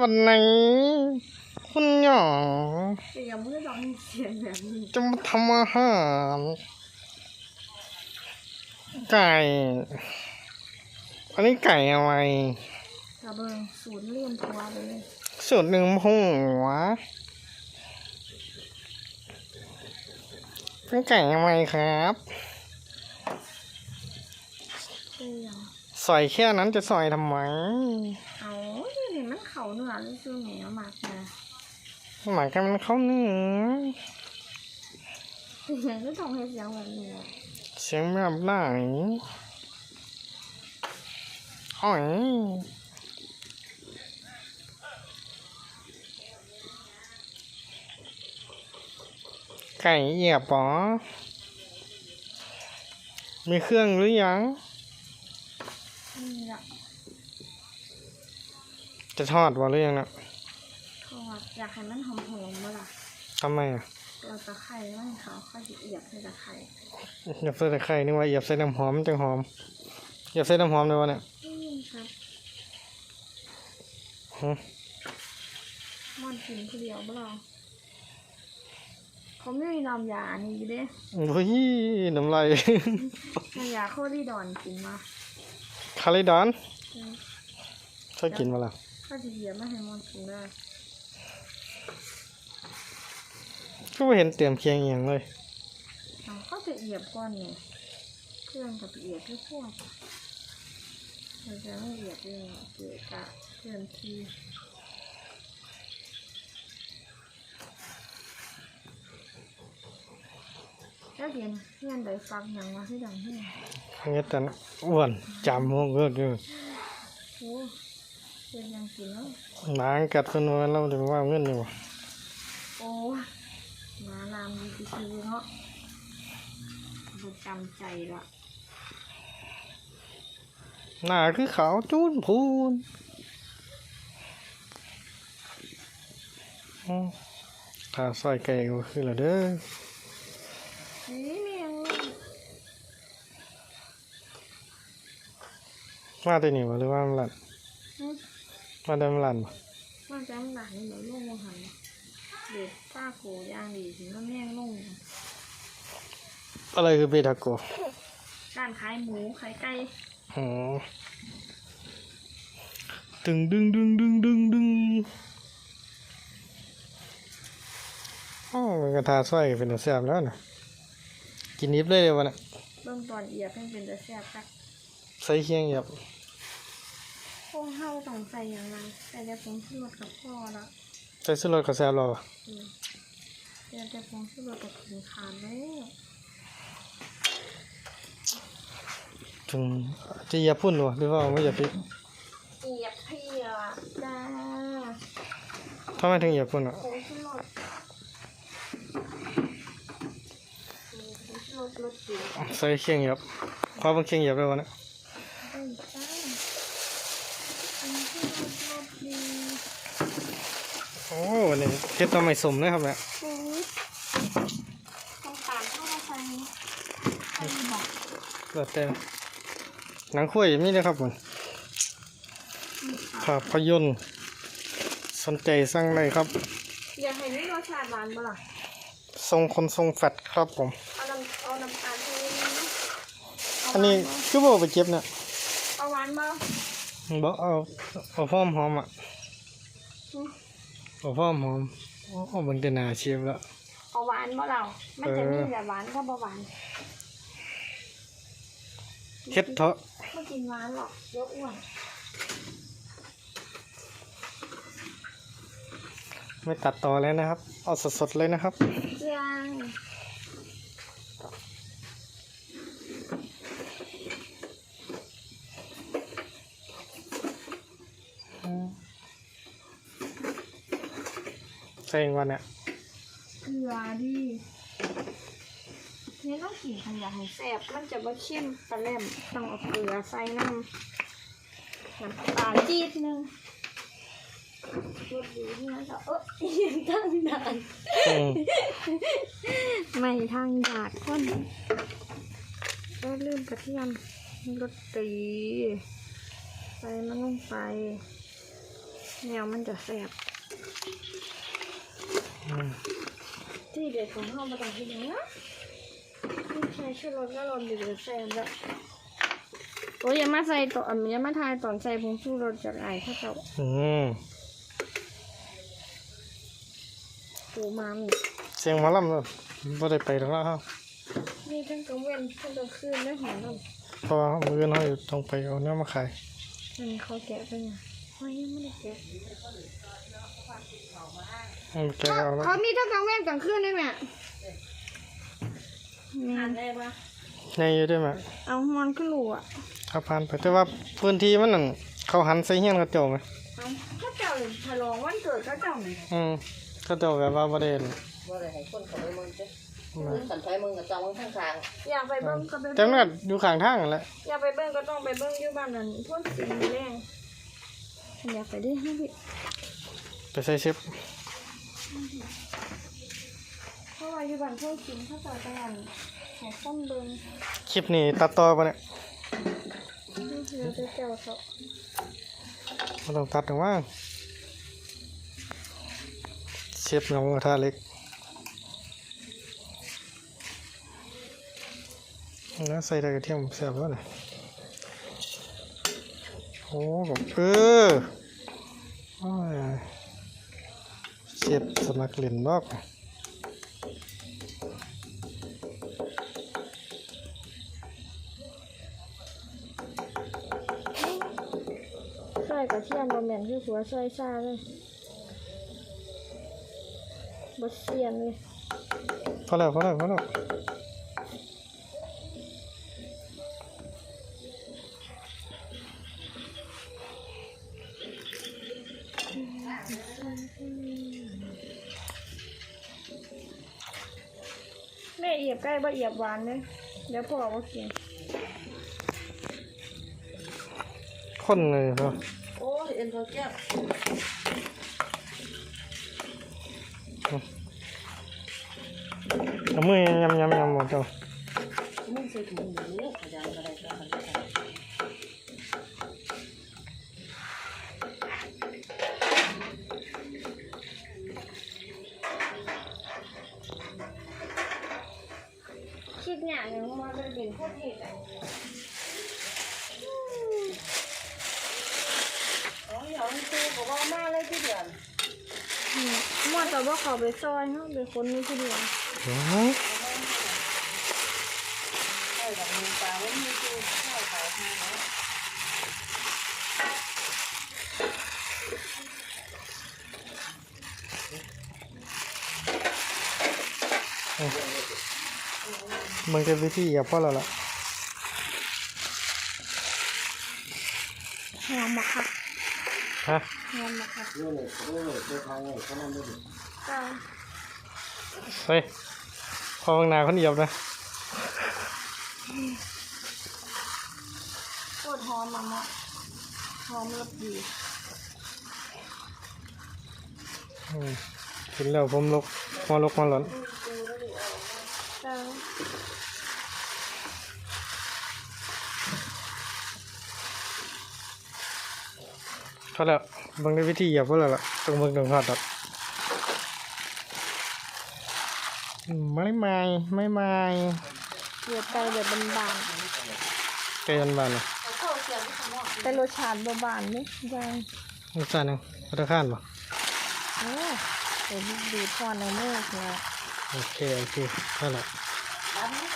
วันนี้คุณหยองแต่ยังไม่ได้ร้องเสียงแบบนี้จะมาทำอาหารไก่ อันนี้ไก่อะไรกระเบิงศูนย์เลี่ยมตัวเลยสูตรหนึ่งหัวเป็นไก่อะไรครับเตียงใส่แค่นั้นจะใส่ทำไม เอา เห็นมันเขาเนื้อหรือซื้อแหนมมากนะหมายกันมันเข้าเนื้อเสียงก็ต้องให้เสียงแบบนี้อะเสียงแบบไหนอ๋อยไก่เหยียบปอมีเครื่องหรือยังนี่ละ จะทอดบ่หรือยังนะทอดอยากให้มันหอมๆมาล่ะทำไมอะเราตะไคร้ไม่ให้เขาค่อยละเอียดให้ตะไคร้เหยียบใส่ตะไคร้นึกว่าเหยียบใส่น้ำหอมมันจะหอมเหยียบใส่น้ำหอมเลยวะเนี่ยอืมครับฮะม่อนกินคนเดียวเปล่าเขาไม่มีน้ำยาอันนี้อยู่เด้โอ้ยน้ำลายน้ำยาโคตรดีดอนกินมาคาริดอนอืมชอบกินมาละ ข้าวจีเดียไม่ให้มันกินได้ก็ไม่เห็นเตรียมเคียงอหย่างเลยเอาก็จะเอียบก่อนเนี่ยเครื่องกับเอียบที่พวกเราจะไม่เอียบเลยเกะกะเคลื่อนที่แล้วเดี๋ยวนะเพื่อนใดฟังอย่างมาที่ดังที่ไหนเงี้ยแต่อ้วนจำหัวเกิดอยู่โอ้ เป็นยังกินแล้วหนังกัดคนวันเราถึงว่าเงินอยู่โอ้มาลามดีคือเนาะประจำใจละหน้าคือขาวจูนพูนอืมถ้าซอยไก่ก็คือละเด้อนี่เมียงมาแต่นี่บ่หรือว่ามันหลันอืม มาแต่มันหลันบ่ว่าจะหลังเดี๋ยวลงมาหันเด็ดป้าโกย่างดีถึงก็แม่งลงอะไรคือเบทาโกร้านขายหมูขายไก่อ๋อดึงดึงดึงดึงดึงดึงอ๋อมันกระทาซอยเป็นแต่แซ่บแล้วนะกินนิบเลยเลยวะเนี่ยเริ่มตอนเอียบให้เป็นแต่แซ่บคักใส่เคียงเหยียบพ วกเฮาต้องใส่อย่างไรใส่แต่ผงชูรสกับพ่อละใส่สุรสก็แซ่บแล้วอะอืมใส่แต่ผงชูรสกับขิงขาดแล้วถึงจะเหยียบพุ่นวะหรือว่าไม่เหยียบพริกเอียบเพียจ้าทำไมถึงเหยียบพุ่นอะผงชูรสมีผงชูรสรสดีใส่เคียงเหยียบพอบังเคียงเหยียบเลยวะเนี่ย เอ้ยจ้าผงชูรสรสดี โอ้วันนี้เฮ็ดทำไมสมนะครับเนี่ยฟูดต้องการเข้ามาใส่ใส่บอกแล้วแต่หนังคุยมีนะครับผมภาพยนตร์สนใจสั่งได้ครับ อยากให้นี่รสชาติหวานบ่ล่ะทรงคนทรงแฟตครับผม เอาน้ำเอาน้ำตาลให้นิดนึงเาอันนี้หวาบ่คือบอกไปเจ็บเนี่ยเอาหวานบ่บอกเอาเอาพร้อมหอมอะอืม เอาพร้อมหอมโอ้เบิ่งแต่หน้าเชฟแล้ว เอาหวานบ่เรา มันจะเออมีแบบหวานก็บ่หวานเฮ็ดเถอะไม่กินหวานหรอกเดี๋ยวอ้วนไม่ตัดต่อแล้วนะครับ เอาสดๆเลยนะครับยัง ใส่วันเนี่ยเกลือดิเนี่ยต้องกินขยะให้แซ่บมันจะบ่เข้มปลาแหลมต้องเอาเกลือใส่น้ำน้ำตาลจี๊ดนึงรสดีที่นั่นจะเออเอียงตั้งนานอืมไม่ทางอยากคนก็ลืมกระเทียมรสตีใส่มันลงไปแนวมันจะแซ่บอืม ที่เด็ดของห้องมาต่างที่ไหนนะไม่ใช่ชูรสก็รสดีเลยแซ่บแล้วโอ้ยอย่ามาใส่ตอนอย่ามาทายตอนใส่ผงชูรสจากไอ้ข้าวเจ้าอืมปูมามีเสียงหมาล่ำเลยบ่ได้ไปแล้วครับนี่ทั้งกลางเว้นทั้งกลางคืนได้หอมแล้วเพราะว่ามือน้อยต้องไปเอาเนื้อมาขายอันนี้เขาแกะไปไงเฮ้ยยังไม่ได้แกะอืม แกก็เอาแล้วเขามีทั้งกลางเว้นกลางคืนได้ไหมนี่อ่านได้ปะในอยู่ด้วยไหมเอามันขึ้นรูอะขับผ่านไปแต่ว่าพื้นที่มันนั่นเขาหันใส่เฮียนกระจกไหมเอาเขาเจ้าฉลองวันเกิดเขาเจ้าไหมอืมกระจกแบบว่าประเด็นว่าอะไรให้คนเขาไปมึงเจ้มึงสันไฟมึงกับจองมึงข้างทางอยากไปเบิ้งก็ไปแต่เบิ้มันงก็อยู่ข้างทางนั่นแหละอยากไปเบิ้งก็ต้องไปเบิ้งอยู่บ้านนั้นพวกสีแดงอยากไปได้ให้พี่ไปใส่เชฟ เพราะว่าอยู่บ้านพวกสีเขาจะไปอ่านหาข้อมเบิ้งคลิปนี้ตัดต่อปะเนี่ยนี่คือเราจะเจ้าเขาไม่ต้องตัดหรอกว่าเชฟเงากระทะเล็กแล้วใส่ได้กระเทียมแซ่บแล้วนะโอ้ผมเออโอ้ย เชฟสมัครเล่นนอกใส่กระเทียมบะแม่นคือหัวใส่ซ่าเลยบดเซียนเลยพอแล้วพอแล้วพอแล้ว บใกล้บะเอียบหวานเลยเดี๋ยวพ่อก็กินคนเลยครับโอ้ยเอ็นเขาแก้วเอามือยำยำยำหมดเจ้า มึงใส่ถุงหมูขยันอะไร แต่ว่าเขาไปซอยเขาเป็นคนนี้ทีเดียวเดี๋ยวใช่แบบมีปลาไม่มีคือข้าวขายให้เนาะมันจะวิธีอย่าพ่อเราละหอมมากค่ะฮะหอมมากค่ะเจ้าเฮ้ยพอข้างหน้าคนเหยียบนะโคตรหอมมากหอมรสดีอืมกินแล้วผมลกมาลกมาหล่นเจ้า พอแล้วเบางในวิธีอย่าพ่อเราละต้องเบิ่งต้องทอดดอกอืมไม่ไม่ไม่ไม่เหยียบไก่แบบบานไก่ยันบานเลยๆแต่รสชาติบานๆนี่ยังรสชาติหนึงพัตตาข้านป่ะโอ้เดี๋ยวดูดพอในเมื่อเนี่ยโอเคโอเคพอแล้วร้านนี้ขายอะไรนะ